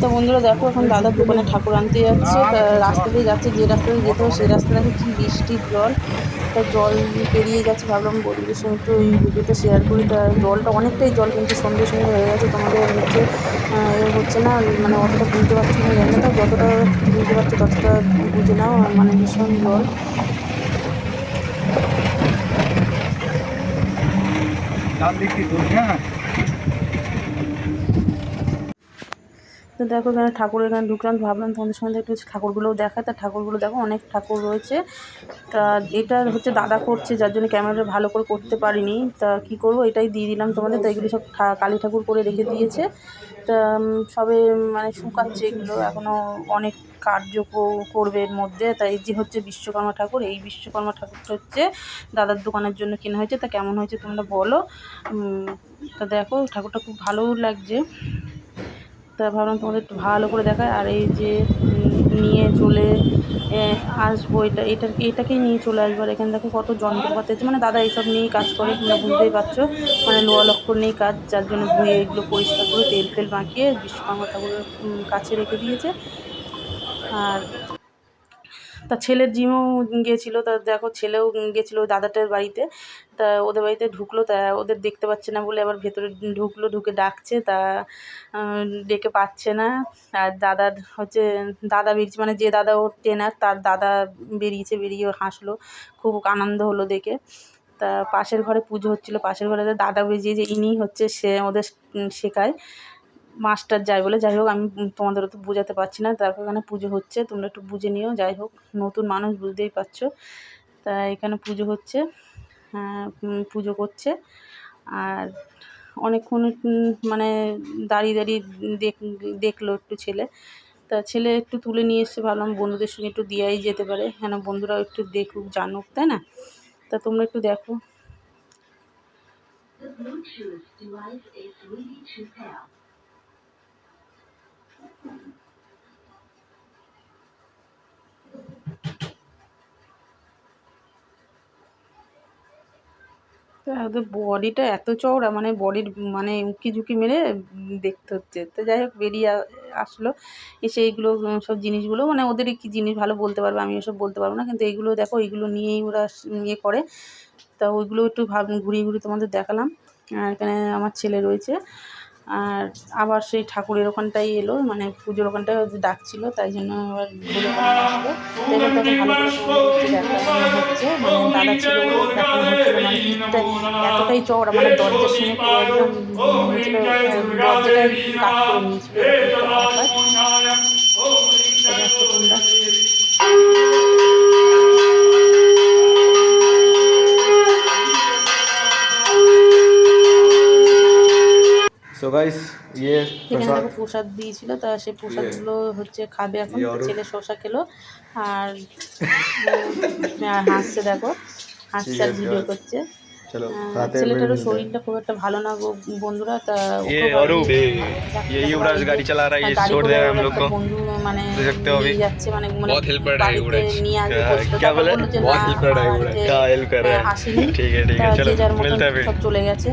তো বন্ধুরা দেখো, এখন দাদার দোকানে ঠাকুর আনতে যাচ্ছে। রাস্তা দিয়ে যাচ্ছে, যে রাস্তা দিয়ে যেতে সেই রাস্তা দেখো বৃষ্টির জল। তা জল পেরিয়ে গেছে ভাবলাম বন্ধুদের সঙ্গে একটু এই ভিডিওটা শেয়ার করি। তা জলটা অনেকটাই জল, কিন্তু সন্ধ্যে সঙ্গে হয়ে গেছে, তোমাদের হচ্ছে এ হচ্ছে না মানে অতটা বুঝতে পারছি না, জানি না যতটা বুঝতে পারছ ততটা বুঝে নাও মানে ভীষণ জল দিয়ে ধরুন হ্যাঁ তো দেখো এখানে ঠাকুরের এখানে ঢুকলাম, ভাবলাম তোমাদের সঙ্গে একটু ঠাকুরগুলোও দেখায় তা ঠাকুরগুলো দেখো, অনেক ঠাকুর রয়েছে। তা এটা হচ্ছে দাদা করছে, যার জন্য ক্যামেরাটা ভালো করে করতে পারিনি। তা কি করব, এটাই দিয়ে দিলাম তোমাদের। তো এগুলো সব কালী ঠাকুর করে রেখে দিয়েছে। তা সবে মানে শুকাচ্ছে এগুলো। এখনও অনেক কার্য করবে এর মধ্যে। তাই যে হচ্ছে বিশ্বকর্মা ঠাকুর, এই বিশ্বকর্মা ঠাকুরটা হচ্ছে দাদার দোকানের জন্য কেনা হয়েছে। তা কেমন হয়েছে তোমরা বলো। তা দেখো, ঠাকুরটা খুব ভালোও লাগছে। তা ভাবলাম তোমাদের একটু ভালো করে দেখায় আর এই যে নিয়ে চলে আসব, এটা এটা, এটাকেই নিয়ে চলে আসব। আর এখানে দেখো কত যন্ত্রপাতি আছে। মানে দাদা এইসব নিয়েই কাজ করে, তোমরা বুঝতেই পারছ। মানে লোয়া লক্ষ্য নিয়েই কাজ, যার জন্য ধুয়ে এগুলো পরিষ্কার করে তেল ফেল মাখিয়ে বিশ্বকর্মা ঠাকুরের কাছে রেখে দিয়েছে। আর তা ছেলের জিমও গিয়েছিল, তা দেখো ছেলেও গেছিল দাদাটার বাড়িতে। তা ওদের বাড়িতে ঢুকলো, তা ওদের দেখতে পাচ্ছে না বলে আবার ভেতরে ঢুকলো, ঢুকে ডাকছে, তা ডেকে পাচ্ছে না। আর দাদার হচ্ছে, দাদা বেরিয়েছে মানে যে দাদা ওর ট্রেনার, তার দাদা বেরিয়েছে, বেরিয়ে হাসলো, খুব আনন্দ হলো দেখে। তা পাশের ঘরে পুজো হচ্ছিল, পাশের ঘরে দাদা বেরিয়ে যে ইনি হচ্ছে সে, ওদের শেখায়। মাস্টার যায় বলে যাই হোক আমি তোমাদের তো বোঝাতে পারছি না তারপর এখানে পুজো হচ্ছে তোমরা একটু বুঝে নিও যাই হোক নতুন মানুষ বুঝতেই পারছ। তা এখানে পুজো হচ্ছে হ্যাঁ, পুজো করছে আর অনেকক্ষণ মানে দাঁড়িয়ে দাঁড়িয়ে দেখ দেখল একটু ছেলে। তা ছেলে একটু তুলে নিয়ে এসছে ভাবলাম বন্ধুদের সঙ্গে একটু দেওয়াই যেতে পারে কেন বন্ধুরাও একটু দেখুক জানুক তাই না? তা তোমরা একটু দেখো। তো বডিটা এত চওড়া মানে বডির মানে উঁকি ঝুঁকি মেরে দেখতে হচ্ছে। তো যাই হোক, বেরিয়ে আসলো। এসে এইগুলো সব জিনিসগুলো মানে ওদের কি জিনিস ভালো বলতে পারবে, আমি এসব বলতে পারব না। কিন্তু এইগুলো দেখো, এইগুলো নিয়েই ওরা ইয়ে করে। তা ওইগুলো একটু ভাব, ঘুরিয়ে ঘুরিয়ে তোমাদের দেখালাম। আর এখানে আমার ছেলে রয়েছে। আর আবার সেই ঠাকুরের ওখানটাই এলো মানে পুজোর ওখানটায় ডাকছিল তাই জন্য আবার ঘুরে ওখানে আসলো। এবার তাকে ভালো করে দেখানো হচ্ছে মানে দাদা ছিল বলে দেখানো হচ্ছিল মানে এতটাই চওড়া মানে দরজার সঙ্গে পুরো একদম দরজাটাই কাট করে নিয়েছিল। তোমরা। सो गाइस ये এখানে দেখো প্রসাদ দিয়েছিল তা সেই প্রসাদগুলো হচ্ছে খাবে এখন ইয়ে আরো- ছেলে শশা খেলো আর উম, আর হাসছে দেখো হাসছে আর ঠিক আছে, ভিডিও guys. করছে चलो আহ, खाते ছেলেটারও শরীরটা খুব একটা ভালো না গো বন্ধুরা তা ये ওকেও और বাড়ি- ये युवराज गाड़ी चला रहा है ये গাড়ি छोड़ করে दे रहा है हम ওর लोग একটা को বন্ধু মানে देख सकते हो अभी। নিয়ে যাচ্ছে মানে মানে बहुत हेल्प कर रहा है বাড়িতে युवराज নিয়ে আসবে क्या- বলছিল, क्या তারপর बोले বললো যে बहुत না, हेल्प कर रहा है আর युवराज যে, क्या हेल्प कर रहा আহ, है আসেনি ठीक है ठीक তা है যে चलो যার মতন मिलता है फिर সব চলে গেছে